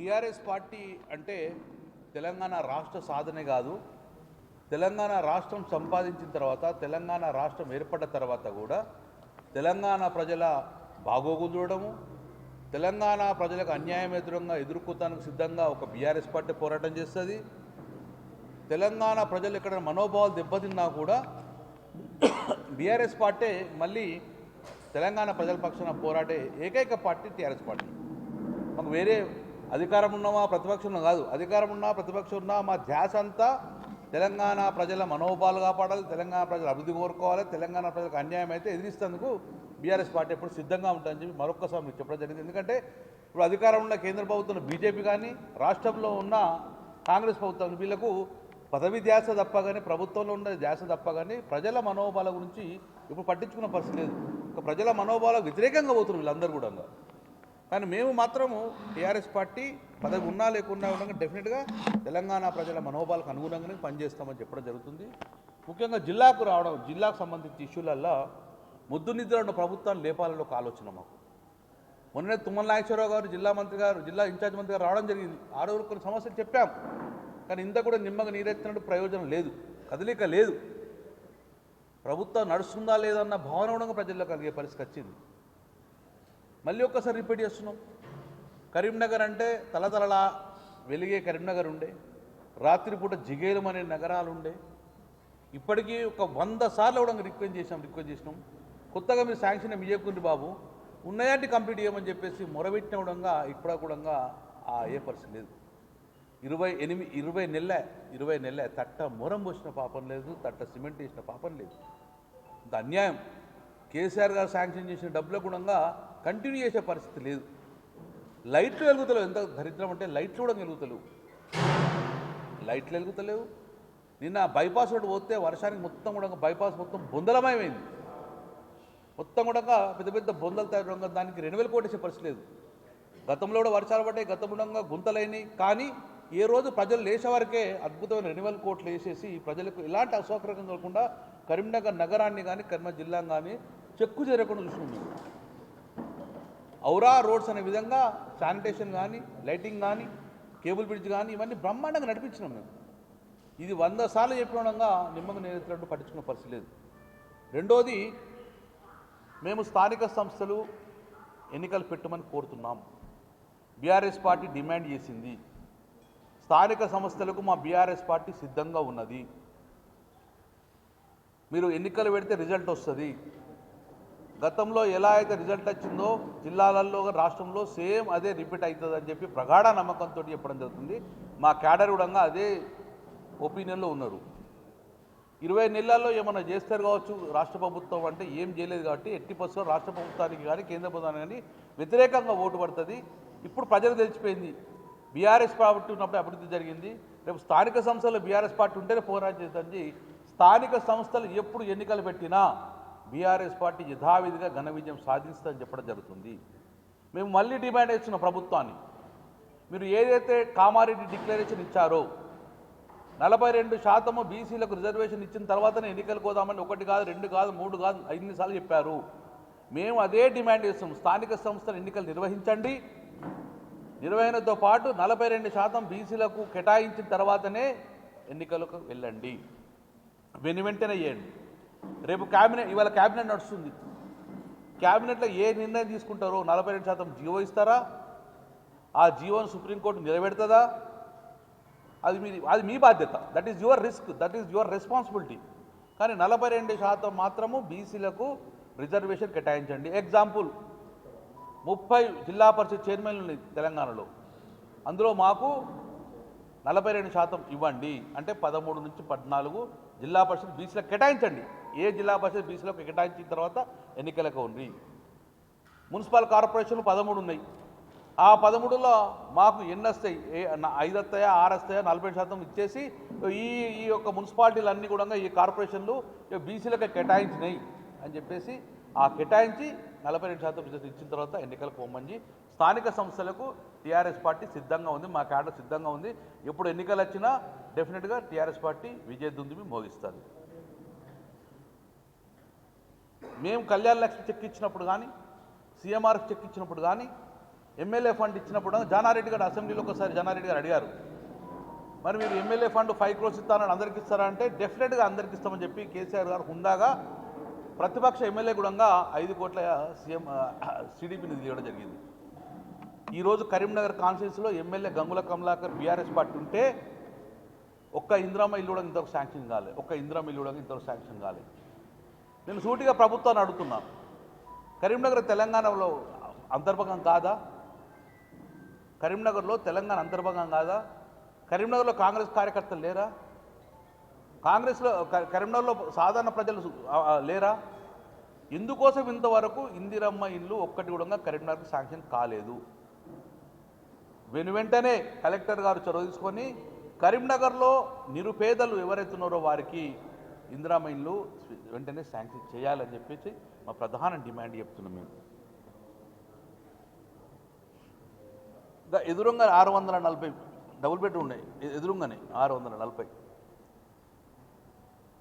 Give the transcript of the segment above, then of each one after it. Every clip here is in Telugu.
టీఆర్ఎస్ పార్టీ అంటే తెలంగాణ రాష్ట్ర సాధనే కాదు. తెలంగాణ రాష్ట్రం సంపాదించిన తర్వాత తెలంగాణ రాష్ట్రం ఏర్పడ్డ తర్వాత కూడా తెలంగాణ ప్రజల బాగోగులు చూడడము తెలంగాణ ప్రజలకు అన్యాయం ఎదురుగా ఎదుర్కోవటానికి సిద్ధంగా ఒక బీఆర్ఎస్ పార్టీ పోరాటం చేస్తుంది. తెలంగాణ ప్రజలు ఇక్కడ మనోభావాలు దెబ్బతిన్నా కూడా బీఆర్ఎస్ పార్టీ మళ్ళీ తెలంగాణ ప్రజల పక్షాన పోరాడే ఏకైక పార్టీ టీఆర్ఎస్ పార్టీ. మాకు వేరే అధికారం ఉన్నామా ప్రతిపక్షం కాదు. అధికారం ఉన్నా ప్రతిపక్షం ఉన్నా మా ధ్యాస అంతా తెలంగాణ ప్రజల మనోభావాలు కాపాడాలి తెలంగాణ ప్రజలు అభివృద్ధి కోరుకోవాలి తెలంగాణ ప్రజలకు అన్యాయం అయితే ఎదిరిస్తేందుకు బీఆర్ఎస్ పార్టీ ఎప్పుడు సిద్ధంగా ఉంటుందని చెప్పి మరొక్కసారి మీకు చెప్పడం జరిగింది. ఎందుకంటే ఇప్పుడు అధికారం ఉన్న కేంద్ర ప్రభుత్వం బీజేపీ కానీ రాష్ట్రంలో ఉన్న కాంగ్రెస్ ప్రభుత్వం వీళ్ళకు పదవి ధ్యాస తప్ప కానీ ప్రభుత్వంలో ఉన్న ధ్యాస తప్ప కానీ ప్రజల మనోభావాల గురించి ఇప్పుడు పట్టించుకున్న పరిస్థితి లేదు. ప్రజల మనోభావాలకు వ్యతిరేకంగా పోతున్నారు వీళ్ళందరూ కూడా. కానీ మేము మాత్రము టీఆర్ఎస్ పార్టీ పదవి ఉన్నా లేకున్నా ఉండగా డెఫినెట్గా తెలంగాణ ప్రజల మనోభావాలకు అనుగుణంగానే పనిచేస్తామని చెప్పడం జరుగుతుంది. ముఖ్యంగా జిల్లాకు రావడం జిల్లాకు సంబంధించిన ఇష్యూలల్లో ముద్దు నిద్ర ఉన్న ప్రభుత్వాన్ని లేపాలని ఒక ఆలోచన మాకు. మొన్ననే తుమ్మల నాగేశ్వరరావు గారు జిల్లా మంత్రి గారు జిల్లా ఇన్ఛార్జ్ మంత్రి గారు రావడం జరిగింది. ఆ రోజు కొన్ని సమస్యలు చెప్పాం. కానీ ఇంత కూడా నిమ్మగా నీరెత్తినట్టు ప్రయోజనం లేదు కదలిక లేదు. ప్రభుత్వం నడుస్తుందా లేదన్న భావన కూడా ప్రజల్లో కలిగే పరిస్థితి వచ్చింది. మళ్ళీ ఒక్కసారి రిపీట్ చేస్తున్నాం. కరీంనగర్ అంటే తలతలలా వెలిగే కరీంనగర్ ఉండే రాత్రిపూట జిగేలం అనే నగరాలు ఉండే ఇప్పటికీ ఒక వంద సార్లు కూడా రిక్వెస్ట్ చేసాం రిక్వెస్ట్ చేసినాం. కొత్తగా మీరు శాంక్షన్ ఏమి బాబు ఉన్నాయంటే కంప్లీట్ చేయమని చెప్పేసి మొరబెట్టిన కూడా ఇప్పుడు కూడా ఆ ఏ పరిస్థితి లేదు. ఇరవై ఎనిమిది ఇరవై నెల ఇరవై నెల తట్ట మొరం పోసిన పాపం లేదు తట్ట సిమెంట్ వేసిన పాపం లేదు. ఇంత అన్యాయం. కేసీఆర్ గారు శాంక్షన్ చేసిన డబ్బుల గుణంగా కంటిన్యూ చేసే పరిస్థితి లేదు. లైట్లు వెలుగుతలేవు. ఎంత దరిద్రం అంటే లైట్లు కూడా వెలుగుతలేవు. లైట్లు వెలుగుతలేవు. నిన్న బైపాస్ రోడ్డు పోతే వర్షానికి మొత్తం కూడా బైపాస్ మొత్తం బొందలమయమైంది. మొత్తం కూడా పెద్ద పెద్ద బొందలు తయారు దానికి రెండు వేల కోటేసే పరిస్థితి లేదు. గతంలో కూడా వర్షాలు పడ్డాయి. గతంలో గుంతలైనవి కానీ ఏ రోజు ప్రజలు లేచేవారికే వరకే అద్భుతమైన రెన్యువల్ కోట్లు వేసేసి ప్రజలకు ఎలాంటి అసౌకర్యం కలగకుండా కరీంనగర్ నగరాన్ని కానీ కరీంనగర్ జిల్లాను కానీ చెక్కు చేరకుండా చూసుకుంది ఔరా రోడ్స్ అనే విధంగా శానిటేషన్ కానీ లైటింగ్ కానీ కేబుల్ బ్రిడ్జ్ కానీ ఇవన్నీ బ్రహ్మాండంగా నడిపించినాం మేము. ఇది వంద సార్లు చెప్పినంగా నిమ్మకు నేరెత్తినట్టు పట్టించుకున్న పరిస్థితి లేదు. రెండోది మేము స్థానిక సంస్థలు ఎన్నికలు పెట్టమని కోరుతున్నాం. బీఆర్ఎస్ పార్టీ డిమాండ్ చేసింది. స్థానిక సంస్థలకు మా బీఆర్ఎస్ పార్టీ సిద్ధంగా ఉన్నది. మీరు ఎన్నికలు పెడితే రిజల్ట్ వస్తుంది. గతంలో ఎలా అయితే రిజల్ట్ వచ్చిందో జిల్లాలలో రాష్ట్రంలో సేమ్ అదే రిపీట్ అవుతుంది అని చెప్పి ప్రగాఢ నమ్మకంతో చెప్పడం జరుగుతుంది. మా క్యాడర్ కూడా అదే ఒపీనియన్లో ఉన్నారు. ఇరవై నెలల్లో ఏమైనా చేస్తారు కావచ్చు? రాష్ట్ర ప్రభుత్వం అంటే ఏం చేయలేదు కాబట్టి ఎట్టి పరిస్థితుల్లో రాష్ట్ర ప్రభుత్వానికి కానీ కేంద్ర ప్రభుత్వానికి కానీ వ్యతిరేకంగా ఓటు పడుతుంది. ఇప్పుడు ప్రజలు తెలిసిపోయింది. బీఆర్ఎస్ పార్టీ ఉన్నప్పుడు అభివృద్ధి జరిగింది. రేపు స్థానిక సంస్థలు బీఆర్ఎస్ పార్టీ ఉంటేనే పోరాటం చేస్తుంది స్థానిక సంస్థలు ఎప్పుడు ఎన్నికలు పెట్టినా బీఆర్ఎస్ పార్టీ యథావిధిగా ఘన విజయం సాధిస్తుందని చెప్పడం జరుగుతుంది. మేము మళ్ళీ డిమాండ్ చేస్తున్న ప్రభుత్వాన్ని. మీరు ఏదైతే కామారెడ్డి డిక్లరేషన్ ఇచ్చారో నలభై రెండు శాతము బీసీలకు రిజర్వేషన్ ఇచ్చిన తర్వాతనే ఎన్నికలు పోదామని ఒకటి కాదు రెండు కాదు మూడు కాదు ఐదుసార్లు చెప్పారు. మేము అదే డిమాండ్ చేస్తాం స్థానిక సంస్థల ఎన్నికలు నిర్వహించండి. నిర్వహణతో పాటు నలభై రెండు శాతం బీసీలకు కేటాయించిన తర్వాతనే ఎన్నికలకు వెళ్ళండి. వెను వెంటనే చేయండి రేపు క్యాబినెట్ ఇవాళ క్యాబినెట్ నడుస్తుంది. క్యాబినెట్లో ఏ నిర్ణయం తీసుకుంటారో నలభై రెండు శాతం జీవో ఇస్తారా? ఆ జీవోను సుప్రీంకోర్టు నిలబెడుతుందా? అది మీ అది మీ బాధ్యత. That is your risk that is your responsibility కానీ నలభై రెండు శాతం మాత్రము బీసీలకు రిజర్వేషన్ కేటాయించండి. ఎగ్జాంపుల్ ముప్పై జిల్లా పరిషత్ చైర్మన్లు ఉన్నాయి తెలంగాణలో. అందులో మాకు నలభై రెండు శాతం ఇవ్వండి. అంటే పదమూడు నుంచి పద్నాలుగు జిల్లా పరిషత్ బీసీలకు కేటాయించండి. ఏ జిల్లా పరిషత్ బీసీలకు కేటాయించిన తర్వాత ఎన్నికలకు ఉంది మున్సిపల్ కార్పొరేషన్లు పదమూడు ఉన్నాయి. ఆ పదమూడులో మాకు ఎన్ని వస్తాయి ఏ ఐదు వస్తాయా ఆరు వస్తాయా నలభై శాతం ఇచ్చేసి ఈ ఈ యొక్క మున్సిపాలిటీలు అన్నీ కూడా ఈ కార్పొరేషన్లు బీసీలకు కేటాయించినాయి అని చెప్పేసి ఆ కేటాయించి నలభై రెండు శాతం ఇచ్చిన తర్వాత ఎన్నికలకు పోమని స్థానిక సంస్థలకు టీఆర్ఎస్ పార్టీ సిద్ధంగా ఉంది మా క్యాడర్ సిద్ధంగా ఉంది. ఎప్పుడు ఎన్నికలు వచ్చినా డెఫినెట్గా టీఆర్ఎస్ పార్టీ విజయ దుందుమి మోగిస్తుంది. మేము కళ్యాణ లక్ష్మి చెక్ ఇచ్చినప్పుడు కానీ సీఎంఆర్కి చెక్ ఇచ్చినప్పుడు కానీ ఎమ్మెల్యే ఫండ్ ఇచ్చినప్పుడు జానారెడ్డి గారు అసెంబ్లీలో ఒకసారి జానారెడ్డి గారు అడిగారు. మరి మీరు ఎమ్మెల్యే ఫండ్ ఫైవ్ క్రోర్స్ ఇస్తానని అందరికి ఇస్తారా అంటే డెఫినెట్గా అందరికి ఇస్తామని చెప్పి కేసీఆర్ గారు హుందాగా ప్రతిపక్ష ఎమ్మెల్యే కూడా ఐదు కోట్ల సీఎం సిడిపి నిధులు ఇవ్వడం జరిగింది. ఈరోజు Karimnagar కాన్స్టిట్యూన్సీలో MLA Gangula Kamalakar BRS party ఉంటే ఒక్క ఇందిరామ ఇల్లు కూడా ఇంతవరకు శాంక్షన్ కాలేదు ఒక్క ఇందిరామ ఇల్లు కూడా ఇంతవరకు శాంక్షన్ కాలేదు నేను సూటిగా ప్రభుత్వాన్ని అడుగుతున్నాను కరీంనగర్ తెలంగాణలో అంతర్భాగం కాదా? కరీంనగర్లో తెలంగాణ అంతర్భాగం కాదా? కరీంనగర్లో కాంగ్రెస్ కార్యకర్తలు లేరా? కాంగ్రెస్లో కరీంనగర్లో సాధారణ ప్రజలు లేరా? ఎందుకోసం ఇంతవరకు ఇందిరమ్మ ఇల్లు ఒక్కటి కూడా కరీంనగర్కి శాంక్షన్ కాలేదు. వెను వెంటనే కలెక్టర్ గారు చొరవ తీసుకొని కరీంనగర్లో నిరుపేదలు ఎవరైతున్నారో వారికి ఇందిరా మైన్లు వెంటనే శాంక్షన్ చేయాలని చెప్పేసి మా ప్రధాన డిమాండ్ చెప్తున్నాం మేము. ఇంకా ఎదురుగా ఆరు వందల నలభై డబుల్ బెడ్ ఉన్నాయి. ఎదురుగానే ఆరు వందల నలభై.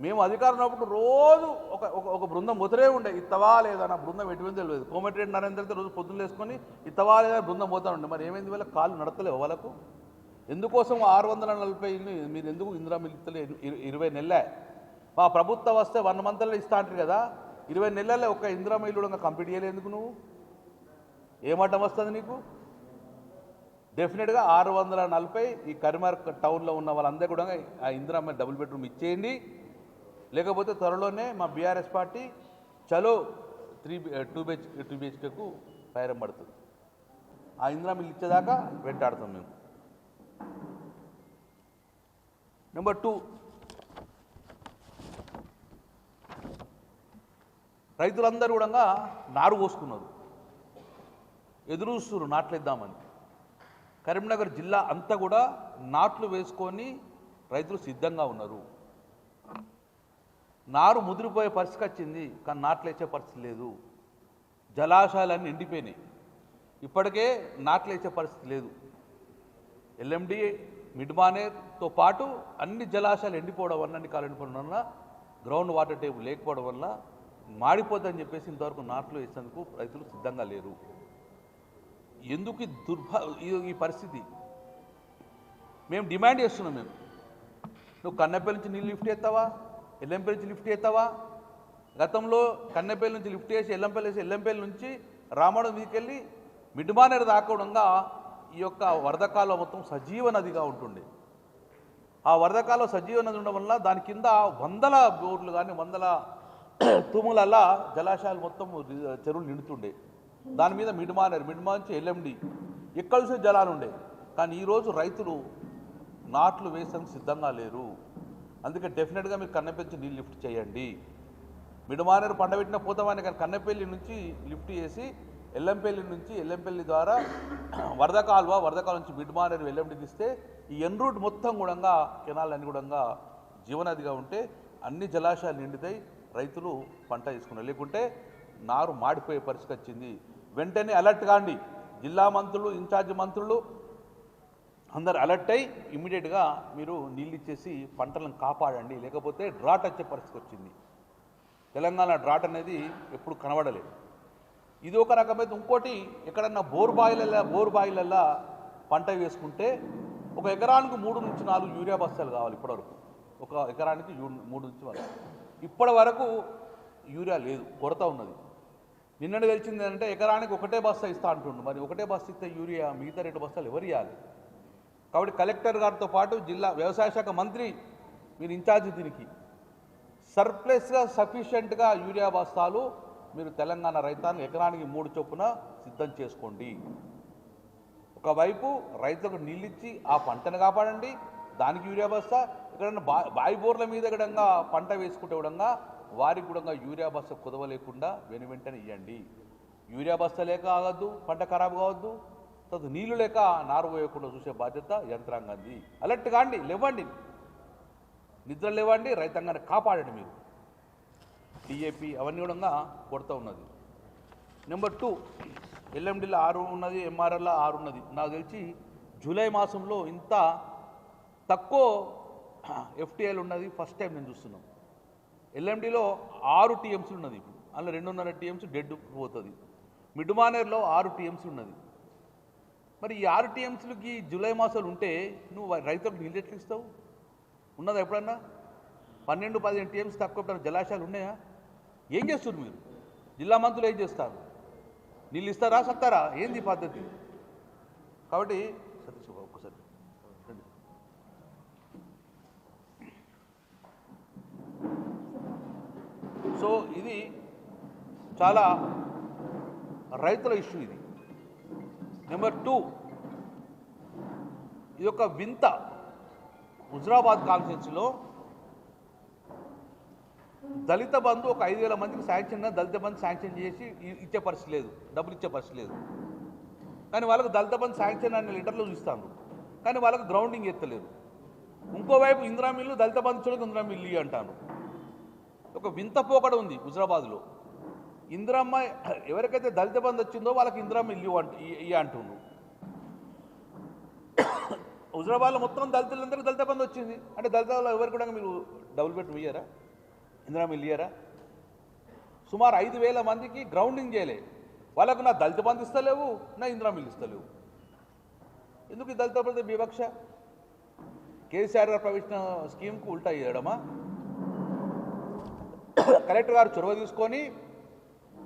మేము అధికారంలో ఉన్నప్పుడు రోజు ఒక ఒక ఒక బృందం పోతూనే ఉండే. ఇత్తవా లేదా నా బృందం ఎటువంటి తెలియదు. కోమటిరెడ్డి నరేంద్ర రోజు పొద్దున్న వేసుకొని ఇత్తవా లేదా బృందం పోతా ఉండే. మరి ఏమైంది వీళ్ళ? కాళ్ళు నడతలేవు వాళ్ళకు. ఎందుకోసం ఆరు వందల నలభై మీరు ఎందుకు ఇందిరా మిల్లుతలే ఇరవై నెలలే. మా ప్రభుత్వం వస్తే వన్ మంత్లో ఇస్తా అంటారు కదా ఇరవై నెలల్లో ఒక ఇందిరా ఇల్లు కూడా కంప్లీట్ చేయలేదు ఎందుకు నువ్వు? ఏమటం వస్తుంది నీకు? డెఫినెట్గా ఆరు వందల నలభై ఈ కరీంనగర్ టౌన్లో ఉన్న వాళ్ళందరూ కూడా ఆ ఇందిరామ్మ డబుల్ బెడ్రూమ్ ఇచ్చేయండి. లేకపోతే త్వరలోనే మా బీఆర్ఎస్ పార్టీ చలో త్రీ టూ బిహెచ్ టూ బిహెచ్కేకు ఫైరం పడుతుంది. ఆ ఇందిరా ఇల్లు ఇచ్చేదాకా వెంటాడుతాం మేము. నెంబర్ టూ రైతులందరూ కూడా నారు పోసుకున్నారు. ఎదురు చూస్తున్నారు నాట్లేద్దామని. కరీంనగర్ జిల్లా అంతా కూడా నాట్లు వేసుకొని రైతులు సిద్ధంగా ఉన్నారు. నారు ముదిరిపోయే పరిస్థితి వచ్చింది కానీ నాట్లు వేసే పరిస్థితి లేదు. జలాశయాలన్నీ ఎండిపోయినాయి. ఇప్పటికే నాట్లు వేసే పరిస్థితి లేదు. ఎల్ఎండి మిడ్మానేర్తో పాటు అన్ని జలాశయాలు ఎండిపోవడం వల్ల అన్ని కాలు ఎండిపోవడం వల్ల గ్రౌండ్ వాటర్ టేబుల్ లేకపోవడం వల్ల మాడిపోద్దని చెప్పేసి ఇంతవరకు నాట్లు వేసేందుకు రైతులు సిద్ధంగా లేరు. ఎందుకు దుర్భ ఈ- పరిస్థితి? మేము డిమాండ్ చేస్తున్నాం మేము. నువ్వు కన్నెపల్లి నుంచి నీళ్ళు లిఫ్ట్ చేస్తావా? ఎల్లంపల్లి నుంచి లిఫ్ట్ చేస్తావా? గతంలో కన్నెపల్లి నుంచి లిఫ్ట్ చేసి ఎల్లంపల్లి వేసి ఎల్లంపల్లి నుంచి రామడం మీదకెళ్ళి మిడ్మానేరు దాకోవడంగా ఈ యొక్క వరదకాలం మొత్తం సజీవ నదిగా ఉంటుండే. ఆ వరదకాలం సజీవ నది ఉండడం వల్ల దాని కింద వందల బోర్లు కానీ వందల తుములల్లా జలాశయాలు మొత్తం చెరువులు నిండుతుండే. దాని మీద మిడ్మానేరు మిడ్మా నుంచి ఎల్ఎండి ఎక్కడ చూసే జలాలు ఉండే. కానీ ఈరోజు రైతులు నాట్లు వేసేందుకు సిద్ధంగా లేరు. అందుకే డెఫినెట్గా మీరు కన్నెపెంచి నీళ్ళు లిఫ్ట్ చేయండి. మిడమానేరు పండబెట్టిన పోతామని కానీ కన్నెపల్లి నుంచి లిఫ్ట్ చేసి ఎల్లంపల్లి నుంచి ఎల్లంపల్లి ద్వారా వరద కాలువ వరద కాలువ నుంచి మిడ్మానేరు ఎల్లండి తీస్తే ఈ ఎన్ రూట్ మొత్తం కూడా కెనాల్ అన్ని కూడా జీవనదిగా ఉంటే అన్ని జలాశయాలు నిండుతాయి. రైతులు పంట తీసుకున్నారు లేకుంటే నారు మాడిపోయే పరిస్థితి వచ్చింది. వెంటనే అలర్ట్ కాండి. జిల్లా మంత్రులు ఇన్ఛార్జ్ మంత్రులు అందరు అలర్ట్ అయ్యి ఇమ్మీడియట్గా మీరు నీళ్ళు ఇచ్చేసి పంటలను కాపాడండి. లేకపోతే డ్రాట్ వచ్చే పరిస్థితి వచ్చింది. తెలంగాణ డ్రాట్ అనేది ఎప్పుడు కనబడలేదు. ఇది ఒక రకమైన ఇంకోటి ఎక్కడన్నా బోర్ బాయిలల్లా బోర్ బాయిలల్లా పంట వేసుకుంటే ఒక ఎకరానికి మూడు నుంచి నాలుగు యూరియా బస్తాలు కావాలి ఇప్పటివరకు. ఒక ఎకరానికి మూడు నుంచి నాలుగు. ఇప్పటి వరకు యూరియా లేదు కొరత ఉన్నది. నిన్నటి తెలిసింది అంటే ఎకరానికి ఒకటే బస్తా ఇస్తా అంటుండు. మరి ఒకటే బస్తా ఇస్తే యూరియా మిగతా రెండు బస్తాలు ఎవరు ఇవ్వాలి కాబట్టి కలెక్టర్ గారితో పాటు జిల్లా వ్యవసాయ శాఖ మంత్రి మీరు ఇన్ఛార్జ్ దీనికి. సర్ప్లస్గా సఫిషియెంట్గా యూరియా బస్తాలు మీరు తెలంగాణ రైతాన్ని ఎకరానికి మూడు చొప్పున సిద్ధం చేసుకోండి. ఒకవైపు రైతులకు నీళ్ళిచ్చి ఆ పంటను కాపాడండి దానికి యూరియా బస్తా ఇక్కడ బా బాయి బోర్ల మీద కూడా పంట వేసుకుంటే కూడా వారికి కూడా యూరియా బస్తా కుదవలేకుండా వెను వెంటనే ఇవ్వండి యూరియా బస్త లేక ఆగద్దు పంట ఖరాబ్ కావద్దు తర్వాత నీళ్ళు లేక నారు పోయకుండా చూసే బాధ్యత యంత్రాంగంది అలర్ట్ కాండి లేవండి నిద్ర లేవండి రైతాంగాన్ని కాపాడండి మీరు. డిఏపి అవన్నీ కూడా కొడుతూ ఉన్నది. నెంబర్ టూ ఎల్ఎండిలో ఆరు ఉన్నది ఎంఆర్ఎల్లో ఆరు ఉన్నది. నాకు తెలిసి జూలై మాసంలో ఇంత తక్కువ ఎఫ్టీఐలు ఉన్నది ఫస్ట్ టైం నేను చూస్తున్నాం. ఎల్ఎండిలో ఆరు టీఎంసీలు ఉన్నది ఇప్పుడు. అందులో రెండున్నర టీఎంసీ డెడ్ పోతుంది. మిడ్మానేర్లో ఆరు టీఎంసీ ఉన్నది. మరి ఈ ఆరు టీఎంసీలకి జూలై మాసాలు ఉంటే నువ్వు రైతులకు నీళ్ళు ఎట్లా ఇస్తావు? ఉన్నదా ఎప్పుడన్నా? పన్నెండు పదిహేను టీఎంసీ తక్కువ ఎప్పుడన్నా జలాశయాలు ఉన్నాయా? ఏం చేస్తారు మీరు? జిల్లా మంత్రులు ఏం చేస్తారు? నీళ్ళు ఇస్తారా సత్తారా? ఏంది ఈ పద్ధతి? కాబట్టి సతీష్ ఒక్కసారి. సో ఇది చాలా రైతుల ఇష్యూ ఇది. నెంబర్ టూ ఇది ఒక వింత హుజరాబాద్ కాన్స్టిట్యున్సీలో దళిత బంధు ఒక ఐదు వేల మందికి శాంక్షన్ దళిత బంధు శాంక్షన్ చేసి ఇచ్చే పరిస్థితి లేదు డబ్బులు ఇచ్చే పరిస్థితి లేదు. కానీ వాళ్ళకు దళిత బంధు శాంక్షన్ అనే లెటర్లు చూస్తాను. కానీ వాళ్ళకు గ్రౌండింగ్ ఎత్తలేదు. ఇంకోవైపు ఇందిరా మిల్లు దళిత బంధు చూడక ఇందిరా మిల్లు అంటాను. ఒక వింత పోకడ ఉంది హుజరాబాద్లో. ఇందిరమ్మ ఎవరికైతే దళిత బంధు వచ్చిందో వాళ్ళకి ఇందిరమ్మ ఇల్లు అంట ఇయ్య అంటుండ్రు హుజరాబాద్లో మొత్తం దళితులందరికీ దళిత బంధు వచ్చింది. అంటే దళితుల్లో ఎవరు కూడా మీరు డబుల్ బెడ్రూమ్ ఇయ్యారా? ఇందిరమ్మ ఇల్లు ఇయ్యారా? సుమారు ఐదు వేల మందికి గ్రౌండింగ్ చేయలే. వాళ్ళకు నా దళిత బంధు ఇస్తలేవు నా ఇందిరా మిల్లు ఇస్తలేవు. ఎందుకు ఈ దళిత బంధు వివక్ష? కేసీఆర్ గారు ప్రవేశించిన స్కీమ్కు ఉల్టా చేయడమా కలెక్టర్ గారు చొరవ తీసుకొని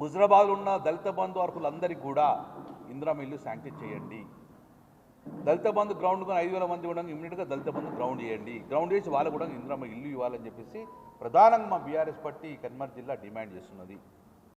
హుజరాబాద్లో ఉన్న దళిత బంధు అర్హులందరికీ కూడా ఇందిరా మిల్లు శాంక్షన్ చేయండి. దళిత బంధు గ్రౌండ్ ఐదు వేల మంది కూడా ఇమ్మీడియట్గా దళిత బంధు గ్రౌండ్ చేయండి. గ్రౌండ్ చేసి వాళ్ళకు కూడా ఇందిరామ ఇల్లు ఇవ్వాలని చెప్పేసి ప్రధానంగా మా బీఆర్ఎస్ పార్టీ కన్మర్ జిల్లా డిమాండ్ చేస్తున్నది.